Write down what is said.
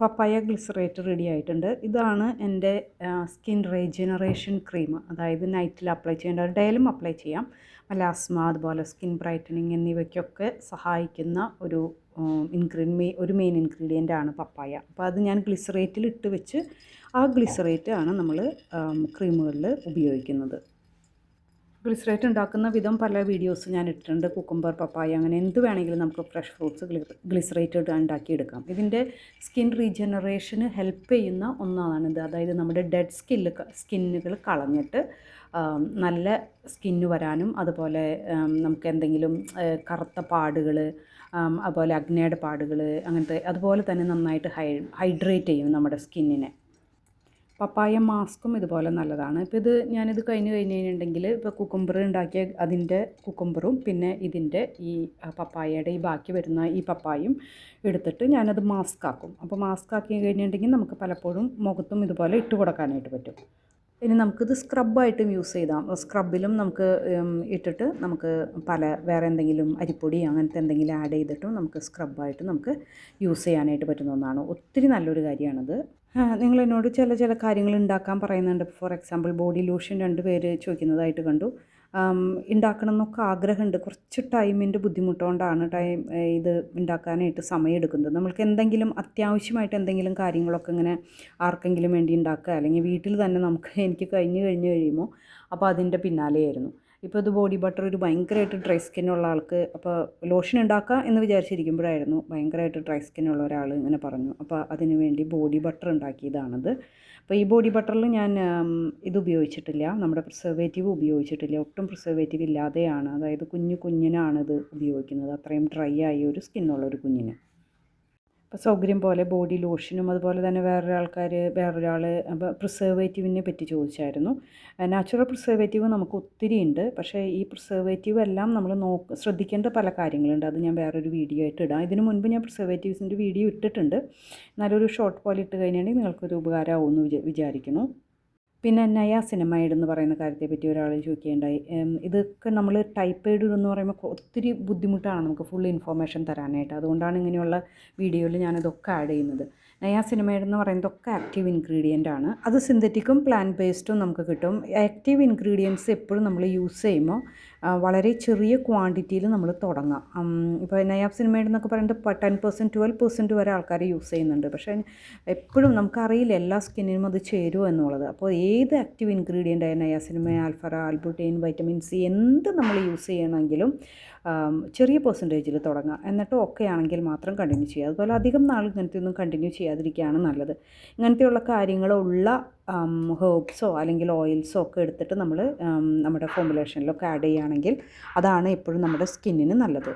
പപ്പായ glycerate ready ആയിട്ടുണ്ട്. ഇതാണ് എന്റെ സ്കിൻ റീജനറേഷൻ ക്രീം അതായത് നൈറ്റിൽ അപ്ലൈ ചെയ്യേണ്ട ഡേയിലും അപ്ലൈ ചെയ്യാം. മലാസ്മ അതുപോലെ സ്കിൻ ബ്രൈറ്റനിങ് എന്നിവയ്ക്കൊക്കെ സഹായിക്കുന്ന ഒരു ഇൻഗ്രീഡിയൻ ഒരു മെയിൻ ഇൻഗ്രീഡിയന്റ് ആണ് പപ്പായ. അപ്പോൾ അത് ഞാൻ ഗ്ലിസറേറ്റിൽ ഇട്ട് വെച്ച് ആ ഗ്ലിസറേറ്റ് ആണ് നമ്മൾ ക്രീമുകളിൽ ഉപയോഗിക്കുന്നത്. ഗ്ലിസറേറ്റ് ഉണ്ടാക്കുന്ന വിധം പല വീഡിയോസ് ഞാൻ ഇട്ടിട്ടുണ്ട്. കുക്കുംബർ പപ്പായ അങ്ങനെ എന്ത് വേണമെങ്കിലും നമുക്ക് ഫ്രഷ് ഫ്രൂട്ട്സ് ഗ്ലിസറേറ്റ് ഉണ്ടാക്കിയെടുക്കാം. ഇതിന്റെ സ്കിൻ റീജനറേഷന് ഹെൽപ്പ് ചെയ്യുന്ന ഒന്നാണിത് അതായത് നമ്മുടെ ഡെഡ് സ്കില്ല് സ്കിന്നുകൾ കളഞ്ഞിട്ട് നല്ല സ്കിന്ന് വരാനും അതുപോലെ നമുക്ക് എന്തെങ്കിലും കറുത്ത പാടുകൾ അതുപോലെ അഗ്നയുടെ പാടുകൾ അങ്ങനത്തെ അതുപോലെ തന്നെ നന്നായിട്ട് ഹൈ ഹൈഡ്രേറ്റ് ചെയ്യും നമ്മുടെ സ്കിന്നിനെ. പപ്പായ മാസ്കും ഇതുപോലെ നല്ലതാണ്. ഇപ്പോൾ ഇത് ഞാനിത് കഴിഞ്ഞ് കഴിഞ്ഞ് കഴിഞ്ഞിട്ടുണ്ടെങ്കിൽ ഇപ്പോൾ കുക്കുംബർ ഉണ്ടാക്കിയ അതിന്റെ കുക്കുംബറും പിന്നെ ഇതിന്റെ ഈ പപ്പായയുടെ ഈ ബാക്കി വരുന്ന ഈ പപ്പായും എടുത്തിട്ട് ഞാനത് മാസ്ക് ആക്കും. അപ്പോൾ മാസ്ക് ആക്കി കഴിഞ്ഞിട്ടുണ്ടെങ്കിൽ നമുക്ക് പലപ്പോഴും മുഖത്തും ഇതുപോലെ ഇട്ട് കൊടുക്കാനായിട്ട് പറ്റും. ഇനി നമുക്കിത് സ്ക്രബായിട്ടും യൂസ് ചെയ്താം. സ്ക്രബിലും നമുക്ക് ഇട്ടിട്ട് നമുക്ക് പല വേറെ എന്തെങ്കിലും അരിപ്പൊടി അങ്ങനത്തെ എന്തെങ്കിലും ആഡ് ചെയ്തിട്ടും നമുക്ക് സ്ക്രബായിട്ട് നമുക്ക് യൂസ് ചെയ്യാനായിട്ട് പറ്റുന്ന ഒന്നാണ്. ഒത്തിരി നല്ലൊരു കാര്യമാണത്. നിങ്ങൾ എന്നോട് ചില ചില കാര്യങ്ങൾ ഉണ്ടാക്കാൻ പറയുന്നുണ്ട്. ഫോർ എക്സാമ്പിൾ ബോഡി ലോഷൻ രണ്ട് പേര് ചോദിക്കുന്നതായിട്ട് കണ്ടു. ഉണ്ടാക്കണം എന്നൊക്കെ ആഗ്രഹമുണ്ട്. കുറച്ച് ടൈമിന്റെ ബുദ്ധിമുട്ടുകൊണ്ടാണ് ടൈം ഇത് ഉണ്ടാക്കാനായിട്ട് സമയമെടുക്കുന്നത് നമ്മൾക്ക് എന്തെങ്കിലും അത്യാവശ്യമായിട്ട് എന്തെങ്കിലും കാര്യങ്ങളൊക്കെ ഇങ്ങനെ ആർക്കെങ്കിലും വേണ്ടി ഉണ്ടാക്കുക. അല്ലെങ്കിൽ വീട്ടിൽ തന്നെ നമുക്ക് എനിക്ക് കഴിഞ്ഞ് കഴിഞ്ഞ് കഴിയുമോ അപ്പോൾ അതിന്റെ പിന്നാലെയായിരുന്നു. ഇപ്പോൾ ഇത് ബോഡി ബട്ടർ ഒരു ഭയങ്കരമായിട്ട് ഡ്രൈ സ്കിന്നുള്ള ആൾക്ക് അപ്പോൾ ലോഷൻ ഉണ്ടാക്കുക എന്ന് വിചാരിച്ചിരിക്കുമ്പോഴായിരുന്നു ഭയങ്കരമായിട്ട് ഡ്രൈ സ്കിന്നുള്ള ഒരാൾ ഇങ്ങനെ പറഞ്ഞു. അപ്പോൾ അതിന് വേണ്ടി ബോഡി ബട്ടർ ഉണ്ടാക്കിയതാണത് അപ്പോൾ ഈ ബോഡി ബട്ടറിൽ ഞാൻ ഇത് ഉപയോഗിച്ചിട്ടില്ല. നമ്മുടെ പ്രിസർവേറ്റീവ് ഉപയോഗിച്ചിട്ടില്ല. ഒട്ടും പ്രിസർവേറ്റീവ് ഇല്ലാതെയാണ്. അതായത് കുഞ്ഞു കുഞ്ഞിനാണ് ഇത് ഉപയോഗിക്കുന്നത്. അത്രയും ഡ്രൈ ആയ ഒരു സ്കിന്നുള്ള ഒരു കുഞ്ഞിന്. ഇപ്പോൾ സൗകര്യം പോലെ ബോഡി ലോഷനും അതുപോലെ തന്നെ വേറൊരു ആൾക്കാർ വേറൊരാൾ പ്രിസർവേറ്റീവിനെ പറ്റി ചോദിച്ചായിരുന്നു. നാച്ചുറൽ പ്രിസർവേറ്റീവ് നമുക്ക് ഒത്തിരി ഉണ്ട്. പക്ഷേ ഈ പ്രിസർവേറ്റീവ് എല്ലാം നമ്മൾ നോക്ക് ശ്രദ്ധിക്കേണ്ട പല കാര്യങ്ങളുണ്ട്. അത് ഞാൻ വേറൊരു വീഡിയോ ആയിട്ട് ഇടാം. ഇതിനു മുൻപ് ഞാൻ പ്രിസർവേറ്റീവ്സിന്റെ വീഡിയോ ഇട്ടിട്ടുണ്ട്. നല്ലൊരു ഷോർട്ട് പോലെ ഇട്ട് കഴിഞ്ഞിട്ടുണ്ടെങ്കിൽ നിങ്ങൾക്കൊരു ഉപകാരമാവുമെന്ന് വിചാ വിചാരിക്കുന്നു. പിന്നെ നയ സിനിമൈഡ് എന്ന് പറയുന്ന കാര്യത്തെ പറ്റി ഒരാൾ ചോദിക്കുകയുണ്ടായി ഇതൊക്കെ നമ്മൾ ടൈപ്പേഡ് എന്ന് പറയുമ്പോൾ ഒത്തിരി ബുദ്ധിമുട്ടാണ് നമുക്ക് ഫുൾ ഇൻഫോർമേഷൻ തരാനായിട്ട്. അതുകൊണ്ടാണ് ഇങ്ങനെയുള്ള വീഡിയോയിൽ ഞാനിതൊക്കെ ആഡ് ചെയ്യുന്നത്. നയ സിനിമൈഡ് എന്ന് പറയുന്നതൊക്കെ ആക്റ്റീവ് ഇൻഗ്രീഡിയന്റ് ആണ്. അത് സിന്തറ്റിക്കും പ്ലാന്റ് ബേസ്ഡും നമുക്ക് കിട്ടും. ആക്റ്റീവ് ഇൻഗ്രീഡിയൻസ് എപ്പോഴും നമ്മൾ യൂസ് ചെയ്യുമ്പോൾ വളരെ ചെറിയ ക്വാണ്ടിറ്റിയിൽ നമ്മൾ തുടങ്ങാം. ഇപ്പോൾ നയാബ് സിനിമയുടെ എന്നൊക്കെ പറയുന്നത് ടെൻ പെർസെന്റ് ട്വൽവ് പെർസെന്റ് വരെ ആൾക്കാർ യൂസ് ചെയ്യുന്നുണ്ട്. പക്ഷേ എപ്പോഴും നമുക്കറിയില്ല എല്ലാ സ്കിന്നിനും അത് ചേരുമോ എന്നുള്ളത്. അപ്പോൾ ഏത് ആക്റ്റീവ് ഇൻഗ്രീഡിയന്റ് ആയ നയാസിനിമ ആൽഫറ ആൽബുട്ടൈൻ വൈറ്റമിൻ സി എന്ത് നമ്മൾ യൂസ് ചെയ്യണമെങ്കിലും ചെറിയ പെർസെന്റേജിൽ തുടങ്ങാം. എന്നിട്ട് ഓക്കെ ആണെങ്കിൽ മാത്രം കണ്ടിന്യൂ ചെയ്യുക. അതുപോലെ അധികം നാൾ ഇങ്ങനത്തെ ഒന്നും കണ്ടിന്യൂ ചെയ്യാതിരിക്കുകയാണ് നല്ലത്. ഇങ്ങനത്തെയുള്ള കാര്യങ്ങളുള്ള ഹേർബ്സോ അല്ലെങ്കിൽ ഓയിൽസോ ഒക്കെ എടുത്തിട്ട് നമ്മൾ നമ്മുടെ ഫോമുലേഷനിലൊക്കെ ആഡ് ചെയ്യുകയാണെങ്കിൽ അതാണ് എപ്പോഴും നമ്മുടെ സ്കിന്നിന് നല്ലത്.